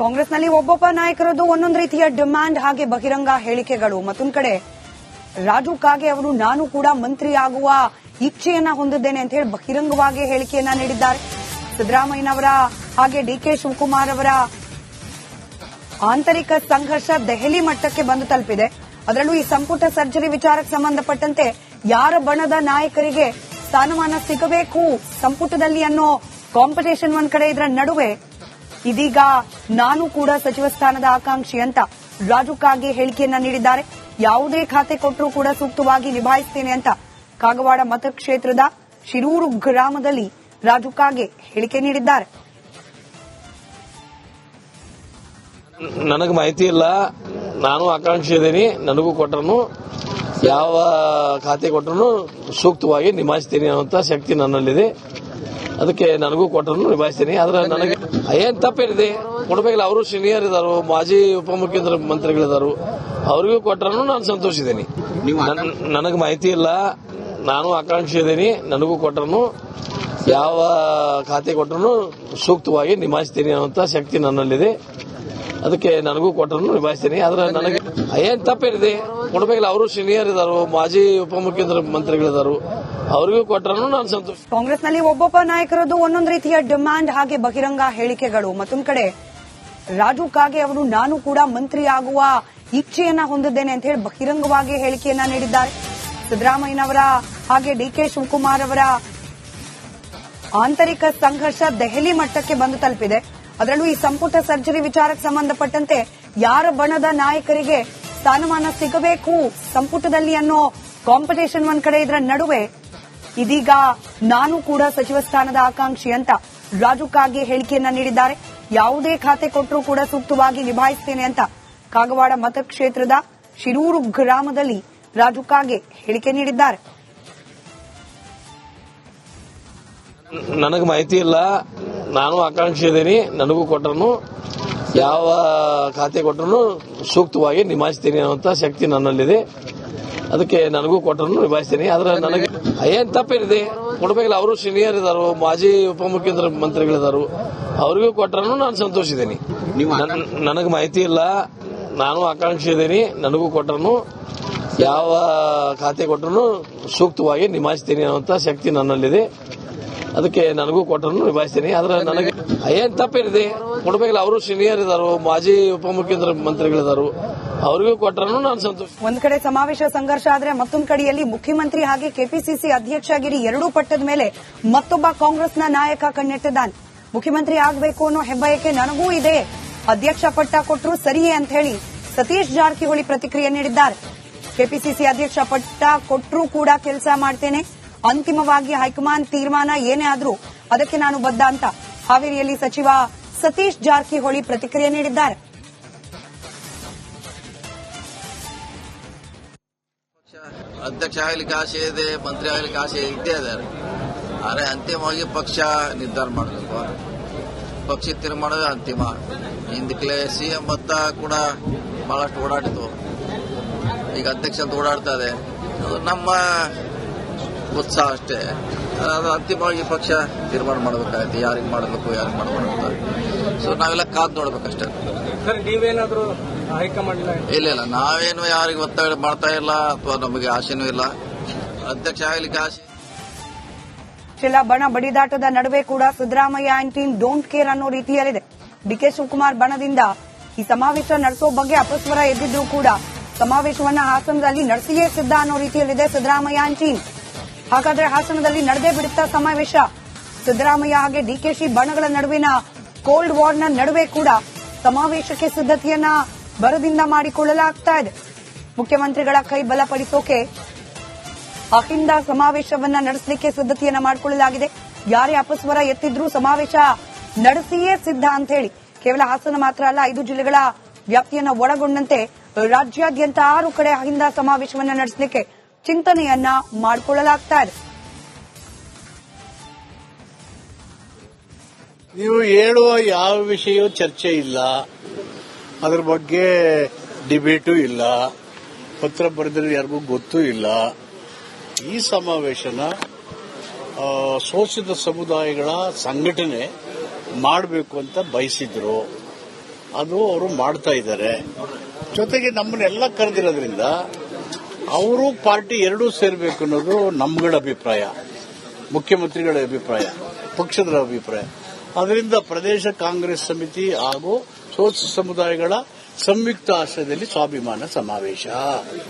ಕಾಂಗ್ರೆಸ್ನಲ್ಲಿ ಒಬ್ಬೊಬ್ಬ ನಾಯಕರದ್ದು ಒಂದೊಂದು ರೀತಿಯ ಡಿಮ್ಯಾಂಡ್ ಹಾಗೆ ಬಹಿರಂಗ ಹೇಳಿಕೆಗಳು. ಮತ್ತೊಂದು ಕಡೆ, ರಾಜು ಕಾಗೆ ಅವರು, ನಾನು ಕೂಡ ಮಂತ್ರಿ ಆಗುವ ಇಚ್ಛೆಯನ್ನ ಹೊಂದಿದ್ದೇನೆ ಅಂತ ಹೇಳಿ ಬಹಿರಂಗವಾಗಿ ಹೇಳಿಕೆಯನ್ನ ನೀಡಿದ್ದಾರೆ. ಸಿದ್ದರಾಮಯ್ಯನವರ ಹಾಗೆ ಡಿಕೆ ಶಿವಕುಮಾರ್ ಅವರ ಆಂತರಿಕ ಸಂಘರ್ಷ ದೆಹಲಿ ಮಟ್ಟಕ್ಕೆ ಬಂದು ತಲುಪಿದೆ. ಅದರಲ್ಲೂ ಈ ಸಂಪುಟ ಸರ್ಜರಿ ವಿಚಾರಕ್ಕೆ ಸಂಬಂಧಪಟ್ಟಂತೆ ಯಾರ ಬಣದ ನಾಯಕರಿಗೆ ಸ್ಥಾನಮಾನ ಸಿಗಬೇಕು? ಸಂಪುಟದಲ್ಲಿ ಅನ್ನೋ ಕಾಂಪಿಟೇಷನ್ ಒಂದ್ ಕಡೆ ಇದರ ನಡುವೆ ಇದೀಗ ನಾನು ಕೂಡ ಸಚಿವ ಸ್ಥಾನದ ಆಕಾಂಕ್ಷಿ ಅಂತ ರಾಜು ಕಾಗೆ ಹೇಳಿಕೆಯನ್ನ ನೀಡಿದ್ದಾರೆ. ಯಾವುದೇ ಖಾತೆ ಕೊಟ್ಟರೂ ಕೂಡ ಸೂಕ್ತವಾಗಿ ನಿಭಾಯಿಸ್ತೇನೆ ಅಂತ ಕಾಗವಾಡ ಮತಕ್ಷೇತ್ರದ ಶಿರೂರು ಗ್ರಾಮದಲ್ಲಿ ರಾಜು ಕಾಗೆ ಹೇಳಿಕೆ ನೀಡಿದ್ದಾರೆ. ನನಗೆ ಮಾಹಿತಿ ಇಲ್ಲ. ನಾನು ಆಕಾಂಕ್ಷಿ ಇದ್ದೀನಿ. ನನಗೂ ಕೊಟ್ಟರು ಯಾವ ಖಾತೆ ಕೊಟ್ಟರು ಸೂಕ್ತವಾಗಿ ನಿಭಾಯಿಸ್ತೀನಿ ಅನ್ನುವಂಥ ಶಕ್ತಿ ನನ್ನಲ್ಲಿದೆ. ಅದಕ್ಕೆ ನನಗೂ ಕೊಟ್ಟರು ನಿಭಾಯಿಸ್ತೀನಿ. ಆದರೆ ನನಗೆ ಏನ್ ತಪ್ಪೇನಿದೆ ಕೊಡಬೇಕಿಲ್ಲ ಅವರು ಸೀನಿಯರ್ ಇದಾರು ಮಾಜಿ ಉಪಮುಖ್ಯಮಂತ್ರಿ ಮಂತ್ರಿಗಳಿದಾರು. ಅವ್ರಿಗೂ ಕೊಟ್ಟರು ನಾನು ಸಂತೋಷ ಇದ್ದೀನಿ ನನಗೆ ಮಾಹಿತಿ ಇಲ್ಲ. ನಾನು ಆಕಾಂಕ್ಷಿ ಇದ್ದೀನಿ ನನಗೂ ಕೊಟ್ಟರು ಯಾವ ಖಾತೆ ಕೊಟ್ಟರು ಸೂಕ್ತವಾಗಿ ನಿಭಾಯಿಸ್ತೀನಿ ಅನ್ನುವಂತ ಶಕ್ತಿ ನನ್ನಲ್ಲಿದೆ. ಅದಕ್ಕೆ ನನಗೂ ಕೊಟ್ಟರು ನಿಭಾಯಿಸ್ತೀನಿ. ಆದ್ರೆ ನನಗೆ ಏನ್ ತಪ್ಪೇನಿದೆ ಕೊಡಬೇಕಿಲ್ಲ, ಅವರು ಸೀನಿಯರ್ ಇದಾರು, ಮಾಜಿ ಉಪಮುಖ್ಯಮಂತ್ರಿ ಮಂತ್ರಿಗಳಿದಾರು, ಅವರಿಗೂ ಕೊಟ್ಟರು ನಾನು ಸಂತೋಷ. ಕಾಂಗ್ರೆಸ್ನಲ್ಲಿ ಒಬ್ಬೊಬ್ಬ ನಾಯಕರದ್ದು ಒಂದೊಂದು ರೀತಿಯ ಡಿಮ್ಯಾಂಡ್ ಹಾಗೆ ಬಹಿರಂಗ ಹೇಳಿಕೆಗಳು. ಮತ್ತೊಂದು ಕಡೆ, ರಾಜು ಕಾಗೆ ಅವರು, ನಾನು ಕೂಡ ಮಂತ್ರಿ ಆಗುವ ಇಚ್ಛೆಯನ್ನ ಹೊಂದಿದ್ದೇನೆ ಅಂತ ಹೇಳಿ ಬಹಿರಂಗವಾಗಿ ಹೇಳಿಕೆಯನ್ನ ನೀಡಿದ್ದಾರೆ. ಸಿದ್ದರಾಮಯ್ಯನವರ ಹಾಗೆ ಡಿಕೆ ಶಿವಕುಮಾರ್ ಅವರ ಆಂತರಿಕ ಸಂಘರ್ಷ ದೆಹಲಿ ಮಟ್ಟಕ್ಕೆ ಬಂದು ತಲುಪಿದೆ. ಅದರಲ್ಲೂ ಈ ಸಂಪುಟ ಸರ್ಜರಿ ವಿಚಾರಕ್ಕೆ ಸಂಬಂಧಪಟ್ಟಂತೆ ಯಾರ ಬಣದ ನಾಯಕರಿಗೆ ಸ್ಥಾನಮಾನ ಸಿಗಬೇಕು. ಸಂಪುಟದಲ್ಲಿ ಅನ್ನೋ ಕಾಂಪಿಟೇಷನ್ ಒಂದ್ ಕಡೆ ಇದರ ನಡುವೆ. ಇದೀಗ ನಾನು ಕೂಡ ಸಚಿವ ಸ್ಥಾನದ ಆಕಾಂಕ್ಷಿ ಅಂತ ರಾಜು ಕಾಗೆ ಹೇಳಿಕೆಯನ್ನ ನೀಡಿದ್ದಾರೆ. ಯಾವುದೇ ಖಾತೆ ಕೊಟ್ಟರೂ ಕೂಡ ಸೂಕ್ತವಾಗಿ ನಿಭಾಯಿಸ್ತೇನೆ ಅಂತ ಕಾಗವಾಡ ಮತಕ್ಷೇತ್ರದ ಶಿರೂರು ಗ್ರಾಮದಲ್ಲಿ ರಾಜು ಕಾಗೆ ಹೇಳಿಕೆ ನೀಡಿದ್ದಾರೆ. ನನಗೆ ಮಾಹಿತಿ ಇಲ್ಲ. ನಾನು ಆಕಾಂಕ್ಷಿ ಇದ್ದೀನಿ ನನಗೂ ಕೊಟ್ಟರು ಯಾವ ಖಾತೆ ಕೊಟ್ಟರು ಸೂಕ್ತವಾಗಿ ನಿಭಾಯಿಸ್ತೀನಿ ಅನ್ನುವಂಥ ಶಕ್ತಿ ನನ್ನಲ್ಲಿದೆ. ಅದಕ್ಕೆ ನನಗೂ ಕೊಟ್ಟರು ನಿಭಾಯಿಸ್ತೀನಿ. ಆದ್ರೆ ನನಗೆ ಏನ್ ತಪ್ಪೇನಿದೆ ಕೊಡಬೇಕಿಲ್ಲ ಅವರು ಸೀನಿಯರ್ ಇದಾರು ಮಾಜಿ ಉಪಮುಖ್ಯಮಂತ್ರಿ ಮಂತ್ರಿಗಳಿದಾರು. ಅವ್ರಿಗೂ ಕೊಟ್ಟರು ನಾನು ಸಂತೋಷಿದ್ದೀನಿ. ನನಗೆ ಮಾಹಿತಿ ಇಲ್ಲ. ನಾನು ಆಕಾಂಕ್ಷಿ ಇದ್ದೀನಿ ನನಗೂ ಕೊಟ್ಟರು ಯಾವ ಖಾತೆ ಕೊಟ್ಟರು ಸೂಕ್ತವಾಗಿ ನಿಭಾಯಿಸ್ತೀನಿ ಅನ್ನುವಂಥ ಶಕ್ತಿ ನನ್ನಲ್ಲಿದೆ. ಅದಕ್ಕೆ ನನಗೂ ಕೊಟ್ಟರು ನಿಭಾಯಿಸ್ತೀನಿ. ಆದ್ರೆ ನನಗೆ ಏನ್ ತಪ್ಪೇನಿದೆ ಕೊಡ್ಬೇಕಲ್ಲ, ಅವರು ಸೀನಿಯರ್ ಇದಾರು, ಮಾಜಿ ಉಪಮುಖ್ಯಮಂತ್ರಿ ಮಂತ್ರಿಗಳಿದಾರು. ಅವರಿಗೂ ಕೊಟ್ಟರು ನಾನು ಸಂತೋಷ ಒಂದ್ ಕಡೆ ಸಮಾವೇಶ ಸಂಘರ್ಷ ಆದ್ರೆ ಮತ್ತೊಂದ್ ಕಡೆಯಲ್ಲಿ ಮುಖ್ಯಮಂತ್ರಿ ಹಾಗೆ ಕೆಪಿಸಿಸಿ ಅಧ್ಯಕ್ಷಗಿರಿ ಎರಡೂ ಪಟ್ಟದ ಮೇಲೆ ಮತ್ತೊಬ್ಬ ಕಾಂಗ್ರೆಸ್ನ ನಾಯಕ ಕಣ್ಣಿಟ್ಟಿದ್ದಾನೆ ಮುಖ್ಯಮಂತ್ರಿ ಆಗಬೇಕು ಅನ್ನೋ ಹೆಬ್ಬಯಕೆ ನನಗೂ ಇದೆ. ಅಧ್ಯಕ್ಷ ಪಟ್ಟ ಕೊಟ್ಟರು ಸರಿಯೇ ಅಂತ ಹೇಳಿ ಸತೀಶ್ ಜಾರಕಿಹೊಳಿ ಪ್ರತಿಕ್ರಿಯೆ ನೀಡಿದ್ದಾರೆ. ಕೆಪಿಸಿಸಿ ಅಧ್ಯಕ್ಷ ಪಟ್ಟ ಕೊಟ್ಟರೂ ಕೂಡ ಕೆಲಸ ಮಾಡ್ತೇನೆ. ಅಂತಿಮವಾಗಿ ಹೈಕಮಾಂಡ್ ತೀರ್ಮಾನ ಏನೇ ಆದರೂ ಅದಕ್ಕೆ ನಾನು ಬದ್ಧ ಅಂತ ಹಾವೇರಿಯಲ್ಲಿ ಸಚಿವ ಸತೀಶ್ ಜಾರಕಿಹೊಳಿ ಪ್ರತಿಕ್ರಿಯೆ ನೀಡಿದ್ದಾರೆ. ಅಧ್ಯಕ್ಷ ಆಗ್ಲಿಕ್ಕೆ ಆಸೆ ಇದೆ, ಮಂತ್ರಿ ಆಗ್ಲಿಕ್ಕೆ ಆಸೆ ಇದ್ದೇ ಇದ್ದಾರೆ ಆದರೆ ಅಂತಿಮವಾಗಿ ಪಕ್ಷ ನಿರ್ಧಾರ ಮಾಡಬೇಕು. ಪಕ್ಷ ತೀರ್ಮಾನವೇ ಅಂತಿಮ. ಹಿಂದಕ್ಕೆ ಸಿ ಎಂ ಕೂಡ ಬಹಳಷ್ಟು ಓಡಾಡಿತು. ಈಗ ಅಧ್ಯಕ್ಷ ಅಂತ ಓಡಾಡ್ತಾ ಇದೆ. ನಮ್ಮ ಉತ್ಸಾಹ ಅಷ್ಟೇ. ಅದು ಅಂತಿಮವಾಗಿ ಪಕ್ಷ ತೀರ್ಮಾನ ಮಾಡಬೇಕಾಗುತ್ತೆ. ಯಾರಿಗೆ ಮಾಡಬೇಕು ಯಾರಿಗೆ ಮಾಡಬಾರ್ದು ಅಂತ. ಸೊ ನಾವೆಲ್ಲ ಕಾದು ನೋಡ್ಬೇಕಷ್ಟೇ. ಸರ್ ನೀವೇನಾದ್ರೂ ಹೈಕಮಾಂಡ್ ಇಲ್ಲ ಇಲ್ಲ. ನಾವೇನು ಯಾರಿಗೆ ಒತ್ತಡ ಮಾಡ್ತಾ ಇಲ್ಲ ಅಥವಾ ನಮಗೆ ಆಸೆನೂ ಇಲ್ಲ. ಅಧ್ಯಕ್ಷ ಆಗಲಿಕ್ಕೆ ಆಸೆ ಚಿಲ್ಲ ಬಣ ಬಡಿದಾಟದ ನಡುವೆ ಕೂಡ Siddaramaiah and team don't care ಅನ್ನೋ ರೀತಿಯಲ್ಲಿದೆ. ಡಿಕೆ ಶಿವಕುಮಾರ್ ಬಣದಿಂದ ಈ ಸಮಾವೇಶ ನಡೆಸೋ ಬಗ್ಗೆ ಅಪಸ್ವರ ಎದ್ದಿದ್ರು ಕೂಡ ಸಮಾವೇಶವನ್ನ ಹಾಸನದಲ್ಲಿ ನಡೆಸಿಯೇ ಸಿದ್ಧ ಅನ್ನೋ ರೀತಿಯಲ್ಲಿದೆ ಸಿದ್ದರಾಮಯ್ಯ ಆ್ಯಂಡ್ ಟೀಮ್ ಹಾಗಾದ್ರೆ ಹಾಸನದಲ್ಲಿ ನಡೆದೇ ಬಿಡುತ್ತಾ ಸಮಾವೇಶ? ಸಿದ್ದರಾಮಯ್ಯ ಹಾಗೆ ಡಿಕೆಶಿ ಬಣಗಳ ನಡುವಿನ ಕೋಲ್ಡ್ ವಾರ್ನ ನಡುವೆ ಕೂಡ ಸಮಾವೇಶಕ್ಕೆ ಸಿದ್ದತೆಯನ್ನ ಬರದಿಂದ ಮಾಡಿಕೊಳ್ಳಲಾಗ್ತಾ ಇದೆ. ಮುಖ್ಯಮಂತ್ರಿಗಳ ಕೈ ಬಲಪಡಿಸೋಕೆ ಅಹಿಂದ ಸಮಾವೇಶವನ್ನ ನಡೆಸಲಿಕ್ಕೆ ಸಿದ್ದತೆಯನ್ನ ಮಾಡಿಕೊಳ್ಳಲಾಗಿದೆ. ಯಾರೇ ಅಪಸ್ವರ ಎತ್ತಿದ್ರೂ ಸಮಾವೇಶ ನಡೆಸಿಯೇ ಸಿದ್ಧ ಅಂತ ಹೇಳಿ ಕೇವಲ ಹಾಸನ ಮಾತ್ರ ಅಲ್ಲ, ಐದು ಜಿಲ್ಲೆಗಳ ವ್ಯಾಪ್ತಿಯನ್ನ ಒಳಗೊಂಡಂತೆ ರಾಜ್ಯಾದ್ಯಂತ ಆರು ಕಡೆ ಅಹಿಂದ ಸಮಾವೇಶವನ್ನ ನಡೆಸಲಿಕ್ಕೆ ಚಿಂತನೆಯನ್ನ ಮಾಡಿಕೊಳ್ಳಲಾಗ್ತಾ ಇದೆ ನೀವು ಹೇಳುವ ಯಾವ ವಿಷಯ ಚರ್ಚೆ ಇಲ್ಲ, ಅದ್ರ ಬಗ್ಗೆ ಡಿಬೇಟು ಇಲ್ಲ, ಪತ್ರ ಬರೆದ್ರೆ ಯಾರಿಗೂ ಗೊತ್ತೂ ಇಲ್ಲ. ಈ ಸಮಾವೇಶನ ಶೋಷಿತ ಸಮುದಾಯಗಳ ಸಂಘಟನೆ ಮಾಡಬೇಕು ಅಂತ ಬಯಸಿದ್ರು. ಅದು ಅವರು ಮಾಡ್ತಾ ಇದ್ದಾರೆ. ಜೊತೆಗೆ ನಮ್ಮನ್ನೆಲ್ಲ ಕರೆದಿರೋದ್ರಿಂದ ಅವರು ಪಾರ್ಟಿ ಎರಡೂ ಸೇರಬೇಕು ಅನ್ನೋದು ನಮ್ಗಳ ಅಭಿಪ್ರಾಯ, ಮುಖ್ಯಮಂತ್ರಿಗಳ ಅಭಿಪ್ರಾಯ, ಪಕ್ಷದ ಅಭಿಪ್ರಾಯ. ಅದರಿಂದ ಪ್ರದೇಶ ಕಾಂಗ್ರೆಸ್ ಸಮಿತಿ ಹಾಗೂ ಸೋಸ ಸಮುದಾಯಗಳ ಸಂಯುಕ್ತ ಆಶ್ರಯದಲ್ಲಿ ಸ್ವಾಭಿಮಾನ ಸಮಾವೇಶ.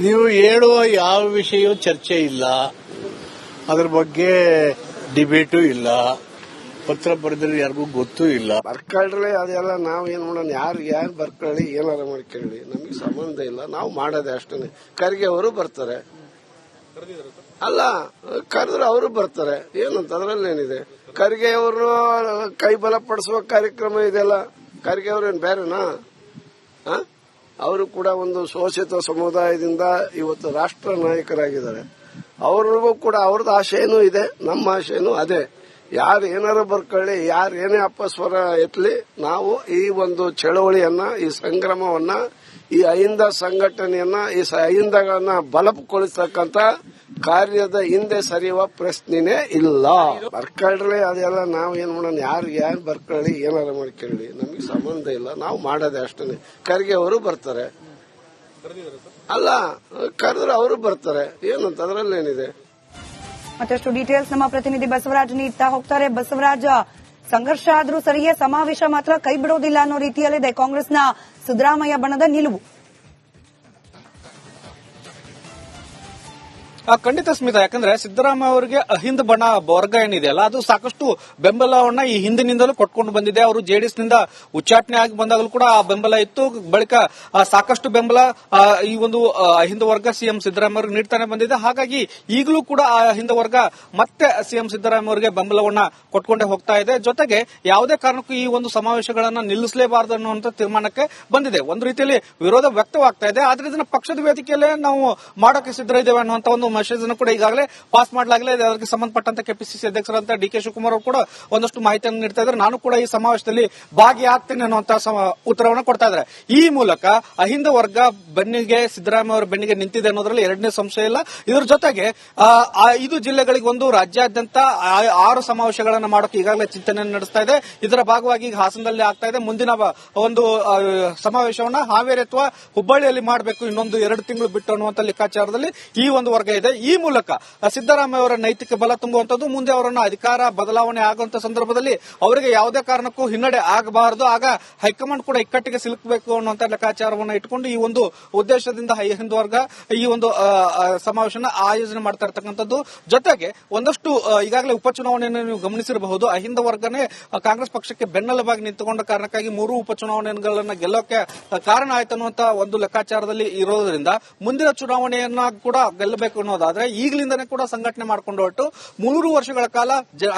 ನೀವು ಹೇಳುವ ಯಾವ ವಿಷಯ ಚರ್ಚೆ ಇಲ್ಲ, ಅದರ ಬಗ್ಗೆ ಡಿಬೇಟು ಇಲ್ಲ. ಪತ್ರ ಬರೆದ್ರೆ ಯಾರಿಗೂ ಗೊತ್ತೂ ಇಲ್ಲ. ಬರ್ಕೊಳ್ಳಿ ಅದೆಲ್ಲ ನಾವ್ ಏನ್ ಮಾಡೋಣ? ಯಾರು ಯಾರು ಬರ್ಕೊಳ್ಳಿ ಏನಾರ ಮಾಡ್ಕೊಳ್ಳಿ ನಮಗೆ ಸಂಬಂಧ ಇಲ್ಲ. ನಾವು ಮಾಡೋದೇ ಅಷ್ಟೇ ಖರ್ಗೆ ಅವರು ಬರ್ತಾರೆ. ಅಲ್ಲ ಕರೆದ್ರೆ ಅವರು ಬರ್ತಾರೆ. ಏನಂತ? ಅದ್ರಲ್ಲೇನಿದೆ? ಖರ್ಗೆ ಅವರು ಕೈ ಬಲಪಡಿಸುವ ಕಾರ್ಯಕ್ರಮ ಇದೆಲ್ಲ ಖರ್ಗೆ ಅವ್ರೇನ್ ಬೇರೆನಾ? ಅವರು ಕೂಡ ಒಂದು ಶೋಷಿತ ಸಮುದಾಯದಿಂದ ಇವತ್ತು ರಾಷ್ಟ್ರ ನಾಯಕರಾಗಿದ್ದಾರೆ. ಅವ್ರಿಗೂ ಕೂಡ ಅವ್ರದ್ದು ಆಶೆನೂ ಇದೆ. ನಮ್ಮ ಆಶೆನೂ ಅದೇ. ಯಾರು ಏನಾರ ಬರ್ಕೊಳ್ಳಿ, ಯಾರು ಏನೇ ಅಪಸ್ವರ ಎತ್ತಲಿ ನಾವು ಈ ಒಂದು ಚಳವಳಿಯನ್ನ, ಈ ಸಂಗ್ರಾಮವನ್ನ, ಈ ಅಹಿಂದ ಸಂಘಟನೆಯನ್ನ, ಈ ಅಹಿಂದಗಳನ್ನ ಬಲಪಗೊಳಿಸತಕ್ಕಂತ ಕಾರ್ಯದ ಹಿಂದೆ ಸರಿಯುವ ಪ್ರಶ್ನೆನೇ ಇಲ್ಲ. ಬರ್ಕೊಳ್ಳಿ ಅದೆಲ್ಲ ನಾವು ಏನ್ ಮಾಡೋಣ, ಯಾರು ಯಾರು ಬರ್ಕೊಳ್ಳಿ, ಏನಾರ ಮಾಡ್ಕೊಳ್ಳಿ ನಮಗೆ ಸಂಬಂಧ ಇಲ್ಲ, ನಾವು ಮಾಡೋದೇ ಅಷ್ಟೇ ಖರ್ಗೆ ಅವರು ಬರ್ತಾರೆ. ಅಲ್ಲ ಕರೆದ್ರೆ ಅವರು ಬರ್ತಾರೆ. ಏನಂತ, ಅದ್ರಲ್ಲೇನಿದೆ? ಮತ್ತಷ್ಟು ಡೀಟೇಲ್ಸ್ ನಮ್ಮ ಪ್ರತಿನಿಧಿ ಬಸವರಾಜ್ ನೀಡ್ತಾ ಹೋಗ್ತಾರೆ. ಬಸವರಾಜ್, ಸಂಘರ್ಷ ಆದ್ರೂ ಸರಿಯೇ, ಸಮಾವೇಶ ಮಾತ್ರ ಕೈ ಬಿಡೋದಿಲ್ಲ ಅನ್ನೋ ರೀತಿಯಲ್ಲಿದೆ ಕಾಂಗ್ರೆಸ್ನ ಸಿದ್ದರಾಮಯ್ಯ ಬಣದ ನಿಲುವು. ಖಂಡಿತ ಸ್ಮಿತಾ, ಯಾಕಂದ್ರೆ ಸಿದ್ದರಾಮಯ್ಯ ಅವರಿಗೆ ಅಹಿಂದ ಬಣ ವರ್ಗ ಏನಿದೆಯಲ್ಲ ಅದು ಸಾಕಷ್ಟು ಬೆಂಬಲವನ್ನ ಈ ಹಿಂದಿನಿಂದಲೂ ಕೊಟ್ಕೊಂಡು ಬಂದಿದೆ. ಅವರು ಜೆಡಿಎಸ್ನಿಂದ ಉಚ್ಚಾಟನೆ ಆಗಿ ಬಂದಾಗಲೂ ಕೂಡ ಆ ಬೆಂಬಲ ಇತ್ತು. ಬಳಿಕ ಸಾಕಷ್ಟು ಬೆಂಬಲ ಈ ಒಂದು ಅಹಿಂದ ವರ್ಗ ಸಿಎಂ ಸಿದ್ದರಾಮಯ್ಯ ಅವರಿಗೆ ನೀಡ್ತಾನೆ ಬಂದಿದೆ. ಹಾಗಾಗಿ ಈಗಲೂ ಕೂಡ ಆ ಅಹಿಂದ ವರ್ಗ ಮತ್ತೆ ಸಿಎಂ ಸಿದ್ದರಾಮಯ್ಯ ಅವರಿಗೆ ಬೆಂಬಲವನ್ನ ಕೊಟ್ಕೊಂಡೇ ಹೋಗ್ತಾ ಇದೆ. ಜೊತೆಗೆ ಯಾವುದೇ ಕಾರಣಕ್ಕೂ ಈ ಒಂದು ಸಮಾವೇಶಗಳನ್ನ ನಿಲ್ಲಿಸಲೇಬಾರದು ಅನ್ನುವಂತ ತೀರ್ಮಾನಕ್ಕೆ ಬಂದಿದೆ. ಒಂದು ರೀತಿಯಲ್ಲಿ ವಿರೋಧ ವ್ಯಕ್ತವಾಗ್ತಾ ಇದೆ. ಆದ್ರೆ ಇದನ್ನ ಪಕ್ಷದ ವೇದಿಕೆಯಲ್ಲೇ ನಾವು ಮಾಡೋಕೆ ಸಿದ್ಧರಿದ್ದೇವೆ ಅನ್ನುವಂತ ಒಂದು ಅನ್ನು ಕೂಡ ಈಗಾಗಲೇ ಪಾಸ್ ಮಾಡಲಾಗಲೇ ಅದಕ್ಕೆ ಸಂಬಂಧಪಟ್ಟಂತ ಕೆಪಿಸಿಸಿ ಅಧ್ಯಕ್ಷರಂತ ಡಿ ಕೆ ಶಿವಕುಮಾರ್ ಅವರು ಕೂಡ ಒಂದಷ್ಟು ಮಾಹಿತಿಯನ್ನು ನೀಡ್ತಾ ಇದ್ದಾರೆ. ನಾನು ಕೂಡ ಈ ಸಮಾವೇಶದಲ್ಲಿ ಭಾಗಿಯಾಗ್ತೇನೆ ಅನ್ನುವಂತ ಉತ್ತರವನ್ನು ಕೊಡ್ತಾ ಇದ್ದಾರೆ. ಈ ಮೂಲಕ ಅಹಿಂದ ವರ್ಗ ಬೆನ್ನಿಗೆ ಸಿದ್ದರಾಮಯ್ಯ ಅವರ ಬೆನ್ನಿಗೆ ನಿಂತಿದೆ ಅನ್ನೋದ್ರಲ್ಲಿ ಎರಡನೇ ಸಂಶಯ ಇಲ್ಲ. ಇದರ ಜೊತೆಗೆ ಐದು ಜಿಲ್ಲೆಗಳಿಗೆ ಒಂದು ರಾಜ್ಯಾದ್ಯಂತ ಆರು ಸಮಾವೇಶಗಳನ್ನು ಮಾಡೋಕೆ ಈಗಾಗಲೇ ಚಿಂತನೆ ನಡೆಸ್ತಾ ಇದೆ. ಇದರ ಭಾಗವಾಗಿ ಈಗ ಹಾಸನದಲ್ಲಿ ಆಗ್ತಾ ಇದೆ. ಮುಂದಿನ ಒಂದು ಸಮಾವೇಶವನ್ನ ಹಾವೇರಿ ಅಥವಾ ಹುಬ್ಬಳ್ಳಿಯಲ್ಲಿ ಮಾಡಬೇಕು. ಇನ್ನೊಂದು ಎರಡು ತಿಂಗಳು ಬಿಟ್ಟು ಅನ್ನುವಂತ ಲೆಕ್ಕಾಚಾರದಲ್ಲಿ ಈ ಒಂದು ವರ್ಗ ಇದೆ. ಈ ಮೂಲಕ ಸಿದ್ದರಾಮಯ್ಯ ಅವರ ನೈತಿಕ ಬಲ ತುಂಬುವಂತದ್ದು ಮುಂದೆ ಅವರನ್ನ ಅಧಿಕಾರ, ಬದಲಾವಣೆ ಆಗುವಂತ ಸಂದರ್ಭದಲ್ಲಿ ಅವರಿಗೆ ಯಾವುದೇ ಕಾರಣಕ್ಕೂ ಹಿನ್ನಡೆ ಆಗಬಾರದು. ಆಗ ಹೈಕಮಾಂಡ್ ಕೂಡ ಇಕ್ಕಟ್ಟಿಗೆ ಸಿಲುಕಬೇಕು ಅನ್ನುವಂತ ಲೆಕ್ಕಾಚಾರವನ್ನು ಇಟ್ಕೊಂಡು ಈ ಒಂದು ಉದ್ದೇಶದಿಂದ ಹೈ- ಹಿಂದೂ ವರ್ಗ ಈ ಒಂದು ಸಮಾವೇಶನ ಆಯೋಜನೆ ಮಾಡ್ತಾ ಇರ್ತಕ್ಕಂಥದ್ದು. ಜೊತೆಗೆ ಒಂದಷ್ಟು ಈಗಾಗಲೇ ಉಪಚುನಾವಣೆಯನ್ನು ನೀವು ಗಮನಿಸಿರಬಹುದು. ಅಹಿಂದ ವರ್ಗನೇ ಕಾಂಗ್ರೆಸ್ ಪಕ್ಷಕ್ಕೆ ಬೆನ್ನೆಲುಬಾಗಿ ನಿಂತುಕೊಂಡ ಕಾರಣಕ್ಕಾಗಿ ಮೂರು ಉಪಚುನಾವಣೆಗಳನ್ನ ಗೆಲ್ಲೋಕೆ ಕಾರಣ ಆಯ್ತು ಅನ್ನುವಂತ ಒಂದು ಲೆಕ್ಕಾಚಾರದಲ್ಲಿ ಇರೋದ್ರಿಂದ ಮುಂದಿನ ಚುನಾವಣೆಯನ್ನ ಕೂಡ ಗೆಲ್ಲಬೇಕು ಅನ್ನೋದಾದ್ರೆ ಈಗಲಿಂದನೇ ಕೂಡ ಸಂಘಟನೆ ಮಾಡ್ಕೊಂಡು ಹೊರಟು ಮೂರು ವರ್ಷಗಳ ಕಾಲ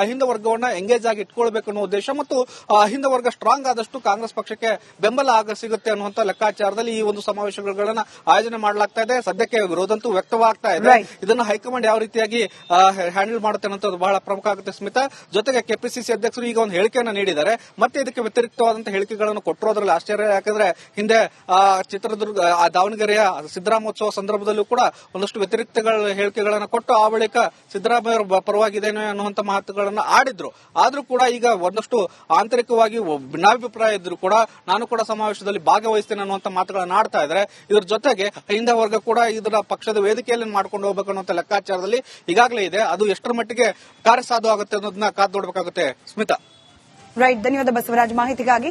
ಅಹಿಂದ ವರ್ಗವನ್ನ ಎಂಗೇಜ್ ಆಗಿ ಇಟ್ಕೊಳ್ಬೇಕು ಅನ್ನೋ ಉದ್ದೇಶ ಮತ್ತು ಅಹಿಂದ ವರ್ಗ ಸ್ಟ್ರಾಂಗ್ ಆದಷ್ಟು ಕಾಂಗ್ರೆಸ್ ಪಕ್ಷಕ್ಕೆ ಬೆಂಬಲ ಆಗ ಸಿಗುತ್ತೆ ಅನ್ನುವಂತ ಲೆಕ್ಕಾಚಾರದಲ್ಲಿ ಈ ಒಂದು ಸಮಾವೇಶಗಳನ್ನ ಆಯೋಜನೆ ಮಾಡಲಾಗ್ತಾ ಇದೆ. ಸದ್ಯಕ್ಕೆ ವಿರೋಧಂತೂ ವ್ಯಕ್ತವಾಗ್ತಾ ಇದೆ. ಇದನ್ನು ಹೈಕಮಾಂಡ್ ಯಾವ ರೀತಿಯಾಗಿ ಹ್ಯಾಂಡಲ್ ಮಾಡುತ್ತೆ ಅನ್ನೋದು ಬಹಳ ಪ್ರಮುಖ ಆಗುತ್ತೆ ಸ್ಮಿತಾ. ಜೊತೆಗೆ ಕೆಪಿಸಿಸಿ ಅಧ್ಯಕ್ಷರು ಈಗ ಒಂದು ಹೇಳಿಕೆಯನ್ನ ನೀಡಿದ್ದಾರೆ. ಮತ್ತೆ ಇದಕ್ಕೆ ವ್ಯತಿರಿಕ್ತವಾದಂತಹ ಹೇಳಿಕೆಗಳನ್ನು ಕೊಟ್ಟಿರೋದ್ರಲ್ಲಿ ಆಶ್ಚರ್ಯ. ಯಾಕಂದ್ರೆ ಹಿಂದೆ ಚಿತ್ರದುರ್ಗ ದಾವಣಗೆರೆಯ ಸಿದ್ದರಾಮೋತ್ಸವ ಸಂದರ್ಭದಲ್ಲೂ ಕೂಡ ಒಂದಷ್ಟು ವ್ಯತಿರಿಕ್ತಗಳ ಹೇಳಿಕೆಗಳನ್ನ ಕೊಟ್ಟು ಆ ಬಳಿಕ ಸಿದ್ದರಾಮಯ್ಯ ಅವರ ಅನ್ನುವಂತ ಮಾತುಗಳನ್ನ ಆಡಿದ್ರು. ಆದ್ರೂ ಕೂಡ ಈಗ ಒಂದಷ್ಟು ಆಂತರಿಕವಾಗಿ ಭಿನ್ನಾಭಿಪ್ರಾಯ ಇದ್ರು ಕೂಡ ನಾನು ಕೂಡ ಸಮಾವೇಶದಲ್ಲಿ ಭಾಗವಹಿಸ್ತೇನೆ ಅನ್ನುವಂತ ಮಾತುಗಳನ್ನ ಆಡ್ತಾ ಇದ್ರೆ ಇದ್ರ ಜೊತೆಗೆ ಹಿಂದ ವರ್ಗ ಕೂಡ ಇದರ ಪಕ್ಷದ ವೇದಿಕೆಯಲ್ಲಿ ಮಾಡ್ಕೊಂಡು ಹೋಗ್ಬೇಕು ಅನ್ನುವಂತ ಲೆಕ್ಕಾಚಾರದಲ್ಲಿ ಈಗಾಗಲೇ ಇದೆ. ಅದು ಎಷ್ಟರ ಮಟ್ಟಿಗೆ ಕಾರ್ಯಸಾಧು ಆಗುತ್ತೆ ಅನ್ನೋದನ್ನ ಕಾದು ನೋಡಬೇಕಾಗುತ್ತೆ. ಸ್ಮಿತಾ. ರೈಟ್ ಧನ್ಯವಾದ ಬಸವರಾಜ್. ಮಾಹಿತಿಗಾಗಿ